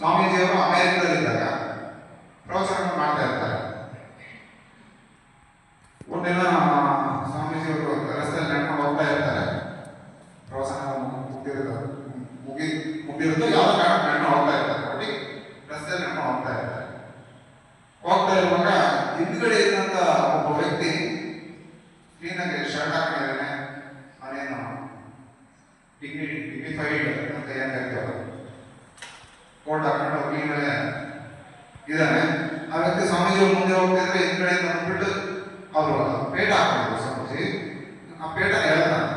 ಸ್ವಾಮೀಜಿಯವರು ಅಮೆರಿಕದಲ್ಲಿದ್ದಾಗ ಪ್ರವಚನ ಮಾಡ್ತಾ ಇರ್ತಾರೆ. ಒಂದಿನ ಸ್ವಾಮೀಜಿಯವರು ರಸ್ತೆಯಲ್ಲಿ ನಡ್ಕೊಂಡು ಹೋಗ್ತಾ ಇರ್ತಾರೆ. ಪ್ರವಚನ ಮುಗಿದಿರುತ್ತೆ ಮುಗಿ ಮುಗಿದಿರುತ್ತೆ ಯಾವ ಕಾರಣ ನಡ್ಕೊಂಡು ಹೋಗ್ತಾ ಇರ್ತಾರೆ. ಒಟ್ಟಿಗೆ ರಸ್ತೆಯಲ್ಲಿ ನಡ್ಕೊಂಡು ಹೋಗ್ತಾ ಇರ್ತಾರೆ. ಹೋಗ್ತಾ ಇರುವಾಗ ಹಿಂದ್ಗಡೆ ಇದ್ದಂತ ಒಬ್ಬ ವ್ಯಕ್ತಿ ಕ್ಲೀನಾಗಿ ಶರ್ಟ್ ಹಾಕೊಂಡಿದ್ದಾನೆ ಅವನೇನು ಡಿಗ್ನಿ ಡಿಗ್ನಿಫೈಡ್ ಅಂತ ಏನ್ ಹಾಕೊಂಡು ಕ್ಲೀನಾಗೆ ಇದ್ದಾನೆ ಆ ವ್ಯಕ್ತಿ ಸ್ವಾಮೀಜಿ ಮುಂದೆ ಹೋಗ್ತಿದ್ರೆ ಹಿಂದ್ಗಡೆ ಬಂದ್ಬಿಟ್ಟು ಅವರು ಪೇಟ ಹಾಕೊಂಡಿದ್ರು ಸ್ವಾಮೀಜಿ. ಆ ಪೇಟ ಹೇಳ್ತಾನೆ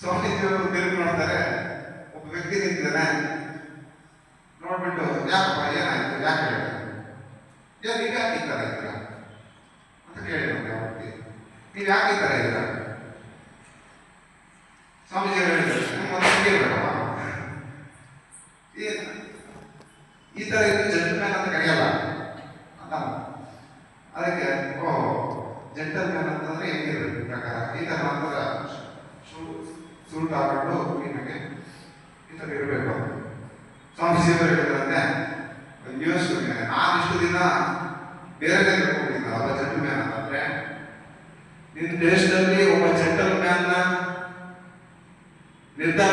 ಸ್ವಾಮೀಜಿ ತಿರುಗಿ ನೋಡ್ತಾರೆ. ಒಬ್ಬ ವ್ಯಕ್ತಿ ನಿಂತಿದ್ದಾನೆ. ನೋಡ್ಬಿಟ್ಟು ಯಾಕಪ್ಪ, ಏನಾಯ್ತು? ಯಾಕೆ ಹೇಳಿದ ಯಾರು ನೀವು ಯಾಕೆ ಈ ಥರ ಅಂತ ಕೇಳಿ ನಮ್ಗೆ ಆ ವ್ಯಕ್ತಿ. ನೀವು ಯಾಕೆ ಈ ಥರ ಇದ್ದೀರಾ? ಸ್ವಾಮೀಜಿ ಹೇಳಿದ್ರು. ನಿಮ್ಮ ಏನು ಇದ್ದು ಜೆಂಟಲ್ಮ್ಯಾನ್ ಅಂತ ಕರೆಯಲ್ಲ? ಅಂತ ಅದಕ್ಕೆ, ಓ ಜೆಂಟಲ್ಮ್ಯಾನ್ ಅಂತಂದ್ರೆ ಹೆಂಗಿರ್ಬೇಕು ಪ್ರಕಾರ? ಈ ಥರ ನಂತರ ಸೂಟ್ ಹಾಕೊಂಡು ನಿಮಗೆ ಈ ಥರ ಇರಬೇಕು. ಸ್ವಾಮಿ ಅವರು ಹೇಳಿದ್ರಂತೆ. ನ್ಯೂಸ್ ನಾನಿಷ್ಟು ದಿನ ಬೇರೆ ಕಡೆ ಹೋಗಿದ್ದ ಒಬ್ಬ ಜೆಂಟಲ್ಮ್ಯಾನ್ ಅಂತಂದ್ರೆ, ನಿನ್ನ ದೇಶದಲ್ಲಿ ಒಬ್ಬ ಜೆಂಟಲ್ಮ್ಯಾನ್ನ ನಿರ್ಧಾರ